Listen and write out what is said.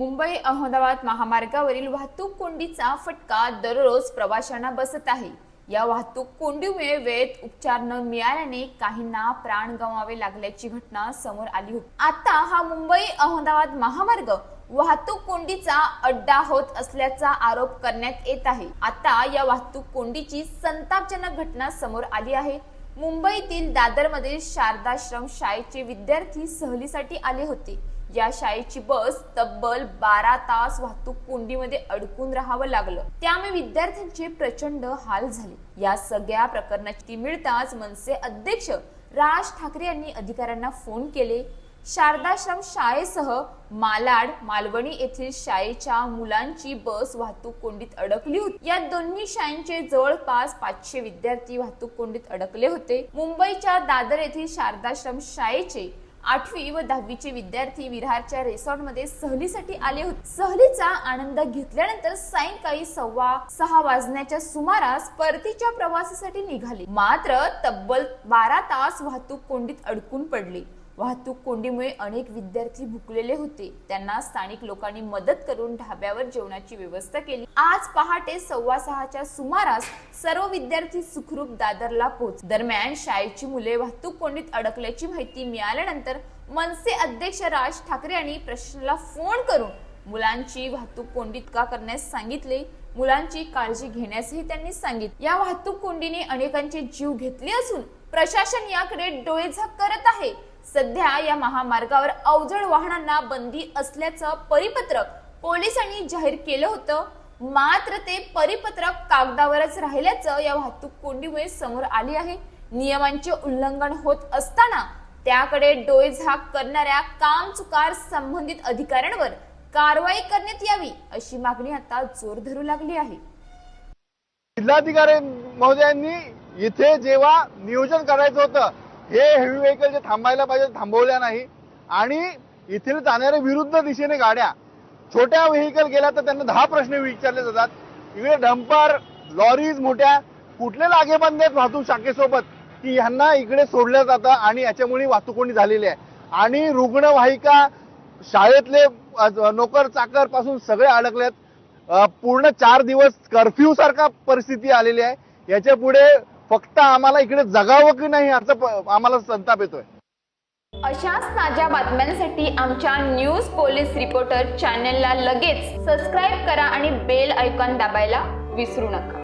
मुंबई अहमदाबाद महामार्गावरील वाहतूक कोंडीचा फटका दररोज प्रवाशांना बसत आहे. या वाहतूक कोंडीमुळे वेळेत उपचार न मिळाल्याने काहींना प्राण गमावे लागल्याची घटना समोर आली होती. आता हा मुंबई अहमदाबाद महामार्ग वाहतूक कोंडीचा अड्डा होत असल्याचा आरोप करण्यात येत आहे. आता या वाहतूक कोंडीची संतापजनक घटना समोर आली आहे. मुंबईतील दादरमधील शारदाश्रम शाळेचे विद्यार्थी सहलीसाठी आले होते. या शाळेची बस तब्बल बारा तास वाहतूक कोंडीमध्ये अडकून राहावं लागलं. त्यामुळे विद्यार्थ्यांचे प्रचंड हाल झाले. या सगळ्या प्रकरणाची मिळताच मनसे अध्यक्ष राज ठाकरे यांनी अधिकाऱ्यांना फोन केले. शारदाश्रम शाळेसह मालाड मालवणी येथील शाळेच्या मुलांची बस वाहतूक कोंडीत अडकली होती. या दोन्ही शाळांचे जवळपास पाचशे विद्यार्थी वाहतूक कोंडीत अडकले होते. मुंबईच्या दादर येथील शारदाश्रम शाळेचे आठवी व दहावीचे विद्यार्थी विरारच्या रेसॉर्टमध्ये सहलीसाठी आले होते. सहलीचा आनंद घेतल्यानंतर सायंकाळी सव्वा सहा वाजण्याच्या सुमारास परतीच्या प्रवासासाठी निघाले. मात्र तब्बल बारा तास वाहतूक कोंडीत अडकून पडली. वाहतूक कोंडीमुळे अनेक विद्यार्थी भुकलेले होते. त्यांना स्थानिक लोकांनी मदत करून ढाब्यावर जेवणाची व्यवस्था केली. आज पहाटे सव्वा सहाच्या सुमारास सर्व विद्यार्थी सुखरूप दादरला पोहोच दरम्यान शाळेची मुले वाहतूक कोंडीत अडकल्याची माहिती मिळाल्यानंतर मनसे अध्यक्ष राज ठाकरे यांनी प्रशासनाला फोन करून मुलांची वाहतूक कोंडीत का करण्यास सांगितले? मुलांची काळजी घेण्यासही त्यांनी सांगितले. या वाहतूक कोंडीने अनेकांचे जीव घेतले असून प्रशासन याकडे डोळेझाक करत आहे. सध्या या महामार्गावर अवजड वाहनांना बंदी असल्याचं परिपत्रक पोलिसांनी जाहीर केलं होतं. मात्र ते परिपत्रक कागदावरच राहिल्याचं या वाहतूक कोंडीमुळे समोर आली आहे. नियमांचे उल्लंघन होत असताना त्याकडे डोळेझाक करणाऱ्या कामचुकार संबंधित अधिकाऱ्यांवर कारवाई करण्यात यावी अशी मागणी आता जोर धरू लागली आहे. जिल्हाधिकारी महोदयांनी इथे जेव्हा नियोजन करायचं होतं हे हेवी व्हेकल जे थांबायला पाहिजे थांबवल्या नाही. आणि इथे जाणाऱ्या विरुद्ध दिशेने गाड्या छोट्या व्हेकल गेल्या तर त्यांना दहा प्रश्न विचारले जातात. इकडे डंपर लॉरीज मोठ्या कुठले लागेबंद आहेत वाहतूक शाखेसोबत की ह्यांना इकडे सोडलं जातं आणि याच्यामुळे वाहतूक कोणी झालेली आहे. आणि रुग्णवाहिका शाळेतले नोकर चाकरपासून सगळे अडकलेत. पूर्ण चार दिवस कर्फ्यू सारखा परिस्थिती आलेली आहे. याच्यापुढे फक्त आम्हाला इकडे जगावं की नाही याचा आम्हाला संताप येतोय. अशाच ताज्या बातम्यांसाठी आमच्या न्यूज पोलीस रिपोर्टर चॅनेलला लगेच सबस्क्राईब करा आणि बेल आयकॉन दाबायला विसरू नका.